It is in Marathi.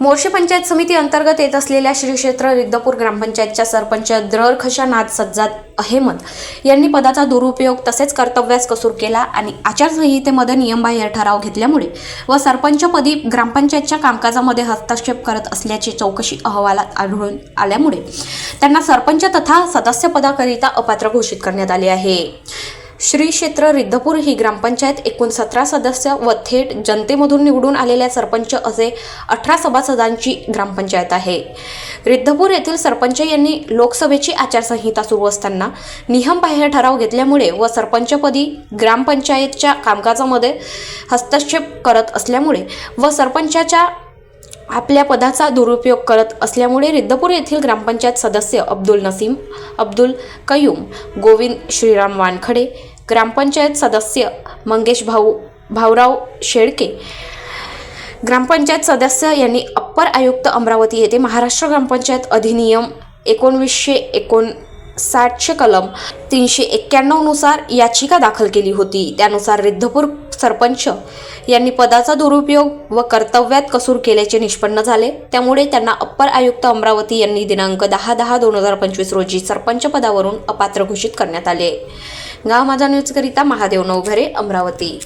मोर्शी पंचायत समिती अंतर्गत येत असलेल्या श्री क्षेत्र रिद्धपूर ग्रामपंचायतच्या सरपंच द्ररखशा नाद सज्जाद अहमद यांनी पदाचा दुरुपयोग तसेच कर्तव्यास कसूर केला आणि आचारसंहितेमध्ये नियमबाह्य ठराव घेतल्यामुळे व सरपंचपदी ग्रामपंचायतच्या कामकाजामध्ये हस्तक्षेप करत असल्याची चौकशी अहवालात आढळून आल्यामुळे त्यांना सरपंच तथा सदस्यपदाकरिता अपात्र घोषित करण्यात आले आहे. श्री क्षेत्र रिद्धपूर ही ग्रामपंचायत एकूण सतरा सदस्य व थेट जनतेमधून निवडून आलेल्या सरपंच असे अठरा सभासदांची ग्रामपंचायत आहे. रिद्धपूर येथील सरपंच यांनी लोकसभेची आचारसंहिता सुरू असताना नियमबाह्य ठराव घेतल्यामुळे व सरपंचपदी ग्रामपंचायतच्या कामकाजामध्ये हस्तक्षेप करत असल्यामुळे व सरपंचाच्या आपल्या पदाचा दुरुपयोग करत असल्यामुळे रिद्धपूर येथील ग्रामपंचायत सदस्य अब्दुल नसीम अब्दुल कयूम गोविंद श्रीराम वानखडे ग्रामपंचायत सदस्य मंगेश भाऊ भाऊराव शेळके ग्रामपंचायत सदस्य यांनी अप्पर आयुक्त अमरावती येथे महाराष्ट्र ग्रामपंचायत अधिनियम एकोणवीसशे एकोण साठशे कलम तीनशे एक्क्याण्णवनुसार याचिका दाखल केली होती. त्यानुसार रिद्धपूर सरपंच यांनी पदाचा दुरुपयोग व कर्तव्यात कसूर केल्याचे निष्पन्न झाले. त्यामुळे त्यांना अप्पर आयुक्त अमरावती यांनी दिनांक दहा दहा दोन हजार पंचवीस रोजी सरपंच पदावरून अपात्र घोषित करण्यात आले. गाव माझा न्यूजकरिता महादेव नवघरे अमरावती.